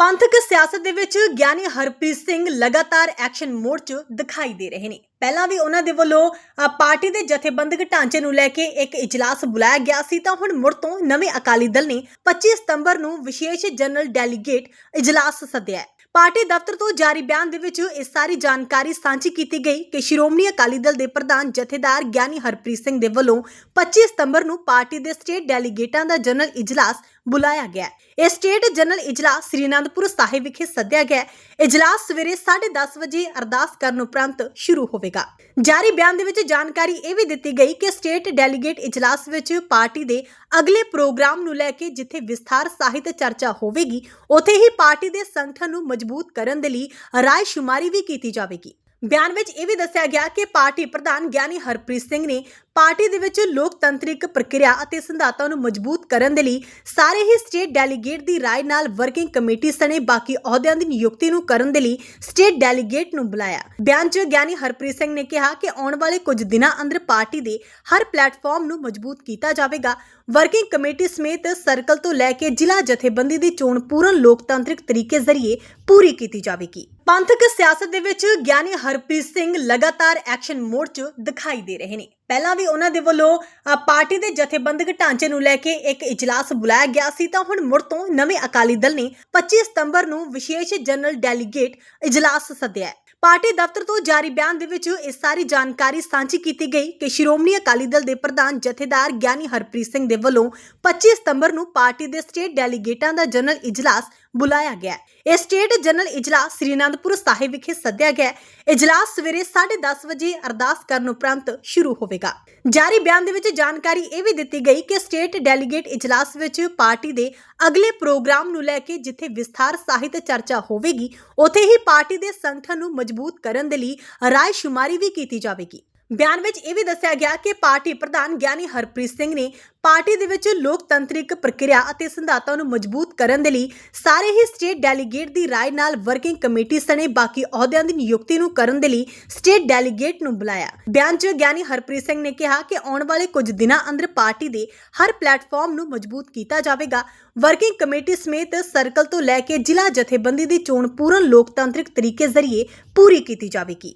ਪੰਥਕ ਸਿਆਸਤ ਦੇ ਵਿੱਚ ਗਿਆਨੀ ਹਰਪ੍ਰੀਤ ਸਿੰਘ ਲਗਾਤਾਰ ਐਕਸ਼ਨ ਮੋਡ 'ਚ ਦਿਖਾਈ ਦੇ ਰਹੇ ਨੇ। ਪਹਿਲਾਂ ਵੀ ਉਹਨਾਂ ਦੇ ਵੱਲੋਂ ਪਾਰਟੀ ਦੇ ਜਥੇਬੰਦਕ ਢਾਂਚੇ ਨੂੰ ਲੈ ਕੇ ਇੱਕ ਇਜਲਾਸ ਬੁਲਾਇਆ ਗਿਆ ਸੀ, ਤਾਂ ਹੁਣ ਮੁੜ ਤੋਂ ਨਵੇਂ ਅਕਾਲੀ ਦਲ ਨੇ 25 ਸਤੰਬਰ ਨੂੰ ਵਿਸ਼ੇਸ਼ ਜਨਰਲ ਡੈਲੀਗੇਟ ਇਜਲਾਸ ਸੱਦਿਆ ਪਾਰਟੀ ਦਫ਼ਤਰ ਤੋਂ ਜਾਰੀ ਬਿਆਨ ਦੇ ਵਿੱਚ ਇਹ ਸਾਰੀ ਜਾਣਕਾਰੀ ਸਾਂਝੀ ਕੀਤੀ ਗਈ ਕਿ ਸ਼੍ਰੋਮਣੀ ਅਕਾਲੀ ਦਲ ਦੇ ਪ੍ਰਧਾਨ ਜਥੇਦਾਰ ਗਿਆਨੀ ਹਰਪ੍ਰੀਤ ਸਿੰਘ ਦੇ ਵੱਲੋਂ 25 ਸਤੰਬਰ ਨੂੰ ਪਾਰਟੀ ਦੇ ਸਟੇਟ ਡੈਲੀਗੇਟਾਂ ਦਾ ਜਨਰਲ ਇਜਲਾਸ ਬੁਲਾਇਆ ਗਿਆ ਹੈ। ਇਹ ਸਟੇਟ ਜਨਰਲ ਇਜਲਾਸ ਸ੍ਰੀ ਅਨੰਦਪੁਰ ਸਾਹਿਬ ਵਿਖੇ ਸੱਦਿਆ ਗਿਆ ਇਜਲਾਸ ਸਵੇਰੇ 10:30 ਵਜੇ ਅਰਦਾਸ ਕਰਨ ਉਪਰੰਤ ਸ਼ੁਰੂ ਹੋਵੇਗਾ ਜਾਰੀ ਬਿਆਨ ਦੇ ਵਿੱਚ ਜਾਣਕਾਰੀ ਇਹ ਵੀ ਦਿੱਤੀ ਗਈ ਕਿ ਸਟੇਟ ਡੈਲੀਗੇਟ ਇਜਲਾਸ ਵਿੱਚ ਪਾਰਟੀ ਦੇ ਅਗਲੇ ਪ੍ਰੋਗਰਾਮ ਨੂੰ ਲੈ ਕੇ ਜਿੱਥੇ ਵਿਸਥਾਰ ਸਾਹਿਤ ਚਰਚਾ ਹੋਵੇਗੀ, ਉੱਥੇ ਹੀ ਪਾਰਟੀ ਦੇ ਸੰਗਠਨ ਨੂੰ ਮਜ਼ਬੂਤ ਕਰਨ ਦੇ ਲਈ ਰਾਏ ਸ਼ੁਮਾਰੀ ਵੀ ਕੀਤੀ ਜਾਵੇਗੀ। ਬਿਆਨ ਵਿੱਚ ਇਹ ਵੀ ਦੱਸਿਆ ਗਿਆ ਕਿ ਪਾਰਟੀ ਪ੍ਰਧਾਨ ਗਿਆਨੀ ਹਰਪ੍ਰੀਤ ਸਿੰਘ ਨੇ ਪਾਰਟੀ ਦੇ ਵਿੱਚ ਲੋਕਤੰਤਰਿਕ ਪ੍ਰਕਿਰਿਆ ਅਤੇ ਸਿਧਾਂਤਾਂ ਨੂੰ ਮਜ਼ਬੂਤ ਕਰਨ ਦੇ ਲਈ ਸਾਰੇ ਹੀ ਸਟੇਟ ਡੈਲੀਗੇਟ ਦੀ ਰਾਏ ਨਾਲ ਵਰਕਿੰਗ ਕਮੇਟੀ ਸਣੇ ਬਾਕੀ ਅਹੁਦਿਆਂ ਦੀ ਨਿਯੁਕਤੀ ਨੂੰ ਕਰਨ ਦੇ ਲਈ ਸਟੇਟ ਡੈਲੀਗੇਟ ਨੂੰ ਬੁਲਾਇਆ। ਬਿਆਨ 'ਚ ਗਿਆਨੀ ਹਰਪ੍ਰੀਤ ਸਿੰਘ ਨੇ ਕਿਹਾ ਕਿ ਆਉਣ ਵਾਲੇ ਕੁਝ ਦਿਨਾਂ ਅੰਦਰ ਪਾਰਟੀ ਦੇ ਹਰ ਪਲੇਟਫਾਰਮ ਨੂੰ ਮਜ਼ਬੂਤ ਕੀਤਾ ਜਾਵੇਗਾ। ਵਰਕਿੰਗ ਕਮੇਟੀ ਸਮੇਤ ਸਰਕਲ ਤੋਂ ਲੈ ਕੇ ਜ਼ਿਲ੍ਹਾ ਜਥੇਬੰਦੀ ਦੀ ਚੋਣ ਪੂਰਨ ਲੋਕਤੰਤਰਿਕ ਤਰੀਕੇ ਜ਼ਰੀਏ ਪੂਰੀ ਕੀਤੀ ਜਾਵੇਗੀ। ਪੰਥਕ ਸਿਆਸਤ ਦੇ ਵਿੱਚ ਗਿਆਨੀ ਹਰਪ੍ਰੀਤ ਸਿੰਘ ਲਗਾਤਾਰ ਐਕਸ਼ਨ ਮੋਡ 'ਚ ਦਿਖਾਈ ਦੇ ਰਹੇ ਨੇ। ਪਹਿਲਾਂ ਵੀ ਉਹਨਾਂ ਦੇ ਵੱਲੋਂ ਪਾਰਟੀ ਦੇ ਜਥੇਬੰਦਕ ਢਾਂਚੇ ਨੂੰ ਲੈ ਕੇ ਇੱਕ ਇਜਲਾਸ ਬੁਲਾਇਆ ਗਿਆ ਸੀ। ਤਾਂ ਹੁਣ ਮੁੜ ਤੋਂ ਨਵੇਂ ਅਕਾਲੀ ਦਲ ਨੇ 25 ਸਤੰਬਰ ਨੂੰ ਵਿਸ਼ੇਸ਼ ਜਨਰਲ ਡੈਲੀਗੇਟ ਇਜਲਾਸ ਸੱਦਿਆ ਹੈ। ਪਾਰਟੀ ਦਫ਼ਤਰ ਤੋਂ ਜਾਰੀ ਬਿਆਨ ਦੇ ਵਿੱਚ ਇਹ ਸਾਰੀ ਜਾਣਕਾਰੀ ਸਾਂਝੀ ਕੀਤੀ ਗਈ ਕਿ ਸ਼੍ਰੋਮਣੀ ਅਕਾਲੀ ਦਲ ਦੇ ਪ੍ਰਧਾਨ ਜਥੇਦਾਰ ਗਿਆਨੀ ਹਰਪ੍ਰੀਤ ਸਿੰਘ ਦੇ ਵੱਲੋਂ 25 ਸਤੰਬਰ ਨੂੰ ਪਾਰਟੀ ਦੇ ਸਟੇਟ ਡੈਲੀਗੇਟਾਂ ਦਾ ਜਨਰਲ ਇਜਲਾਸ ਬੁਲਾਇਆ ਗਿਆ ਇਹ ਸਟੇਟ ਜਨਰਲ ਇਜਲਾਸ ਸ੍ਰੀ ਅਨੰਦਪੁਰ ਸਾਹਿਬ ਵਿਖੇ ਸੱਦਿਆ ਗਿਆ ਇਜਲਾਸ ਸਵੇਰੇ 10:30 ਵਜੇ ਅਰਦਾਸ ਕਰਨ ਉਪਰੰਤ ਸ਼ੁਰੂ ਹੋਵੇਗਾ। ਜਾਰੀ ਬਿਆਨ ਦੇ ਵਿੱਚ ਜਾਣਕਾਰੀ ਇਹ ਵੀ ਦਿੱਤੀ ਗਈ ਕਿ ਸਟੇਟ ਡੈਲੀਗੇਟ ਇਜਲਾਸ ਵਿੱਚ ਪਾਰਟੀ ਦੇ ਅਗਲੇ ਪ੍ਰੋਗਰਾਮ ਨੂੰ ਲੈ ਕੇ ਜਿੱਥੇ ਵਿਸਥਾਰ ਸਾਹਿਤ ਚਰਚਾ ਹੋਵੇਗੀ, ਉਥੇ ਹੀ ਪਾਰਟੀ ਦੇ ਸੰਗਠਨ ਨੂੰ ਮਜ਼ਬੂਤ ਕਰਨ ਦੇ ਲਈ ਰਾਏ ਸ਼ੁਮਾਰੀ ਵੀ ਕੀਤੀ ਜਾਵੇਗੀ। ਬਿਆਨ ਵਿੱਚ ਇਹ ਵੀ ਦੱਸਿਆ ਗਿਆ ਕਿ ਪਾਰਟੀ ਪ੍ਰਧਾਨ ਗਿਆਨੀ ਹਰਪ੍ਰੀਤ ਸਿੰਘ ਨੇ ਪਾਰਟੀ ਦੇ ਵਿੱਚ ਲੋਕਤੰਤਰਿਕ ਪ੍ਰਕਿਰਿਆ ਅਤੇ ਸਿਧਾਂਤਾਂ ਨੂੰ ਮਜ਼ਬੂਤ ਕਰਨ ਦੇ ਲਈ ਸਾਰੇ ਹੀ ਸਟੇਟ ਡੈਲੀਗੇਟ ਦੀ ਰਾਏ ਨਾਲ ਵਰਕਿੰਗ ਕਮੇਟੀ ਸਣੇ ਬਾਕੀ ਅਹੁਦਿਆਂ ਦੀ ਨਿਯੁਕਤੀ ਨੂੰ ਕਰਨ ਦੇ ਲਈ ਸਟੇਟ ਡੈਲੀਗੇਟ ਨੂੰ ਬੁਲਾਇਆ। ਬਿਆਨ 'ਚ ਗਿਆਨੀ ਹਰਪ੍ਰੀਤ ਸਿੰਘ ਨੇ ਕਿਹਾ ਕਿ ਆਉਣ ਵਾਲੇ ਕੁਝ ਦਿਨਾਂ ਅੰਦਰ ਪਾਰਟੀ ਦੇ ਹਰ ਪਲੇਟਫਾਰਮ ਨੂੰ ਮਜ਼ਬੂਤ ਕੀਤਾ ਜਾਵੇਗਾ। ਵਰਕਿੰਗ ਕਮੇਟੀ ਸਮੇਤ ਸਰਕਲ ਤੋਂ ਲੈ ਕੇ ਜ਼ਿਲ੍ਹਾ ਜਥੇਬੰਦੀ ਦੀ ਚੋਣ ਪੂਰਨ ਲੋਕਤੰਤਰਿਕ ਤਰੀਕੇ ਜ਼ਰੀਏ ਪੂਰੀ ਕੀਤੀ ਜਾਵੇਗੀ।